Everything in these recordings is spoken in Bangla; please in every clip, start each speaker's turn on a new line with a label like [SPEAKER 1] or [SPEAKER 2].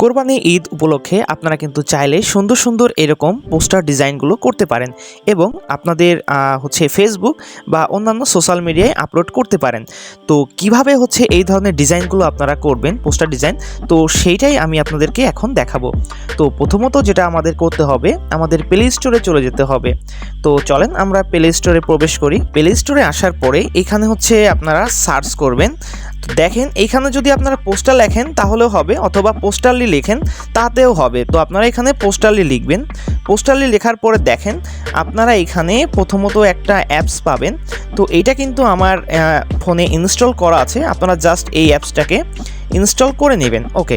[SPEAKER 1] কোরবানি ঈদ উপলক্ষে আপনারা কিন্তু চাইলে সুন্দর সুন্দর এরকম পোস্টার ডিজাইনগুলো করতে পারেন এবং আপনাদের হচ্ছে ফেসবুক বা অন্যান্য সোশ্যাল মিডিয়ায় আপলোড করতে পারেন। তো কীভাবে হচ্ছে এই ধরনের ডিজাইনগুলো আপনারা করবেন, পোস্টার ডিজাইন? তো সেইটাই আমি আপনাদেরকে এখন দেখাবো। তো প্রথমত যেটা আমাদের করতে হবে, আমাদের প্লে স্টোরে চলে যেতে হবে। তো চলেন আমরা প্লে স্টোরে প্রবেশ করি। প্লে স্টোরে আসার পরে এখানে হচ্ছে আপনারা সার্চ করবেন। দেখেন, এইখানে যদি আপনারা পোস্টার লেখেন, তাহলেও হবে, অথবা পোস্টারলি লেখেন, তাতেও হবে। তো আপনারা এখানে পোস্টারলি লিখবেন। পোস্টারলি লেখার পরে দেখেন, আপনারা এখানে প্রথমত একটা অ্যাপস পাবেন। তো এটা কিন্তু আমার ফোনে ইনস্টল করা আছে। আপনারা জাস্ট এই অ্যাপসটাকে ইনস্টল করে নেবেন। ওকে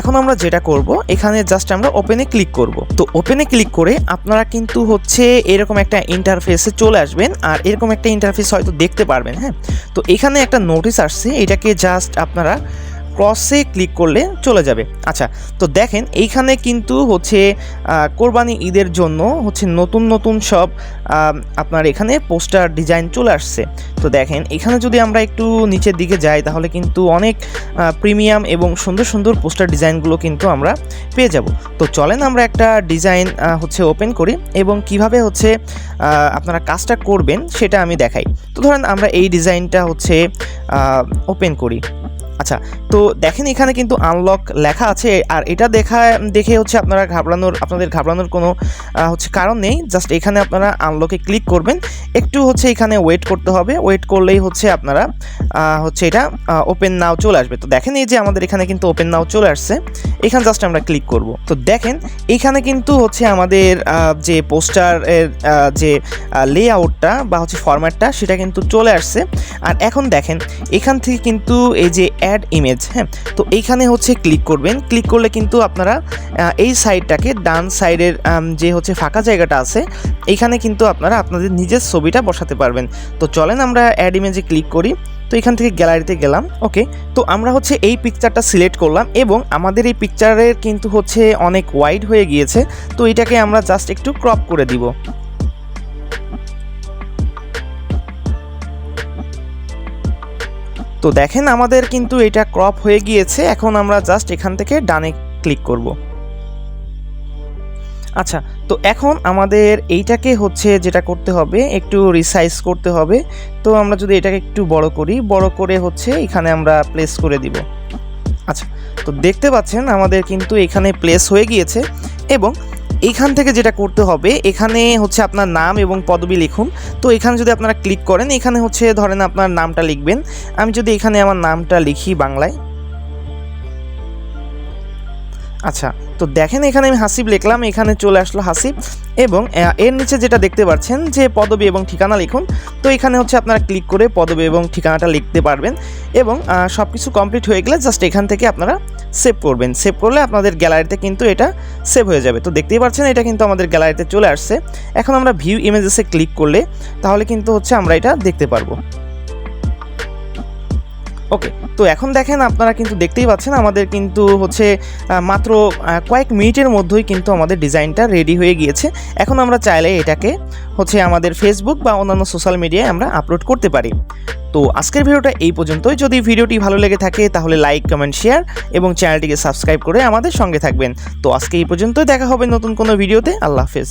[SPEAKER 1] এখন আমরা যেটা করব, এখানে জাস্ট আমরা ওপেনে ক্লিক করব। তো ওপেনে ক্লিক করে আপনারা কিন্তু হচ্ছে এরকম একটা ইন্টারফেসে চলে আসবেন আর এরকম একটা ইন্টারফেস হয়তো দেখতে পারবেন হ্যাঁ? তো এখানে একটা নোটিস আসছে, এটাকে জাস্ট আপনারা ক্রসে ক্লিক করলে চলে যাবে। আচ্ছা তো দেখেন এইখানে কিন্তু হচ্ছে কোরবানি ঈদের জন্য হচ্ছে নতুন নতুন সব আপনার এখানে পোস্টার ডিজাইন চলে আসছে। তো দেখেন, এখানে যদি আমরা একটু নিচের দিকে যাই, তাহলে কিন্তু অনেক প্রিমিয়াম এবং সুন্দর সুন্দর পোস্টার ডিজাইনগুলো কিন্তু আমরা পেয়ে যাব। তো চলেন আমরা একটা ডিজাইন হচ্ছে ওপেন করি এবং কীভাবে হচ্ছে আপনারা কাজটা করবেন সেটা আমি দেখাই। তো ধরেন আমরা এই ডিজাইনটা হচ্ছে ওপেন করি। আচ্ছা তো দেখেন এখানে কিন্তু আনলক লেখা আছে আর এটা দেখা দেখে হচ্ছে আপনারা ঘাবড়ানোর, আপনাদের ঘাবড়ানোর কোনো হচ্ছে কারণ নেই। জাস্ট এখানে আপনারা আনলকে ক্লিক করবেন। একটু হচ্ছে এখানে ওয়েট করতে হবে। ওয়েট করলেই হচ্ছে আপনারা হচ্ছে এটা ওপেন নাও চলে আসবে। তো দেখেন এই যে আমাদের এখানে কিন্তু ওপেন নাও চলে আসছে। এখানে জাস্ট আমরা ক্লিক করব। তো দেখেন এখানে কিন্তু হচ্ছে আমাদের যে পোস্টারের যে লেআউটটা বা হচ্ছে ফরম্যাটটা সেটা কিন্তু চলে আসছে। আর এখন দেখেন, এখান থেকে কিন্তু এই যে অ্যাড ইমেজ হ্যাঁ? তো এইখানে হচ্ছে ক্লিক করবেন। ক্লিক করলে কিন্তু আপনারা এই সাইডটাকে ডান সাইডের যে হচ্ছে ফাঁকা জায়গাটা আছে, এইখানে কিন্তু আপনারা আপনাদের নিজের ছবিটা বসাতে পারবেন। তো চলেন আমরা অ্যাড ইমেজে ক্লিক করি। তো এখান থেকে গ্যালারিতে গেলাম ওকে তো আমরা হচ্ছে এই পিকচারটা সিলেক্ট করলাম এবং আমাদের এই পিকচারের কিন্তু হচ্ছে অনেক ওয়াইড হয়ে গিয়েছে। তো এটাকে আমরা জাস্ট একটু ক্রপ করে দিব। তো দেখেন আমাদের কিন্তু এটা ক্রপ হয়ে গিয়েছে, এখন আমরা জাস্ট এখান থেকে ডানে ক্লিক করব। আচ্ছা তো এখন আমাদের এইটাকে হচ্ছে যেটা করতে হবে, একটু রিসাইজ করতে হবে। তো আমরা যদি এটাকে একটু বড় করি, বড় করে হচ্ছে এখানে আমরা প্লেস করে দিব। আচ্ছা তো দেখতে পাচ্ছেন আমাদের কিন্তু এখানে প্লেস হয়ে গিয়েছে এবং এইখান থেকে যেটা করতে হবে, এখানে হচ্ছে আপনার নাম এবং পদবি লিখুন। তো এখানে যদি আপনারা ক্লিক করেন, এখানে হচ্ছে ধরেন আপনার নামটা লিখবেন। আমি যদি এখানে আমার নামটা লিখি বাংলায়। আচ্ছা তো দেখেন এখানে আমি হাসিব লিখলাম, এখানে চলে আসলো হাসিব। এবং এর নিচে যেটা দেখতে পাচ্ছেন যে পদবি এবং ঠিকানা লিখুন। তো এখানে হচ্ছে আপনারা ক্লিক করে পদবি এবং ঠিকানাটা লিখতে পারবেন। এবং সব কিছু কমপ্লিট হয়ে গেলে জাস্ট এখান থেকে আপনারা সেভ করবেন। সেভ করলে আপনাদের গ্যালারিতে কিন্তু এটা সেভ হয়ে যাবে। তো দেখতেই পাচ্ছেন, এটা কিন্তু আমাদের গ্যালারিতে চলে আসছে। এখন আমরা ভিউ ইমেজেসে ক্লিক করলে তাহলে কিন্তু হচ্ছে আমরা এটা দেখতে পারব। ওকে তো এখন দেখেন আপনারা কিন্তু দেখতেই পাচ্ছেন, আমাদের কিন্তু হচ্ছে মাত্র কয়েক মিনিটের মধ্যেই কিন্তু আমাদের ডিজাইনটা রেডি হয়ে গিয়েছে। এখন আমরা চাইলে এটাকে হচ্ছে আমাদের ফেসবুক বা অন্যান্য সোশ্যাল মিডিয়ায় আমরা আপলোড করতে পারি। তো আজকের ভিডিওটা এই পর্যন্তই। যদি ভিডিওটি ভালো লেগে থাকে, তাহলে লাইক কমেন্ট শেয়ার এবং চ্যানেলটিকে সাবস্ক্রাইব করে আমাদের সঙ্গে থাকবেন। তো আজকে এই পর্যন্তই। দেখা হবে নতুন কোনো ভিডিওতে। আল্লাহ হাফেজ।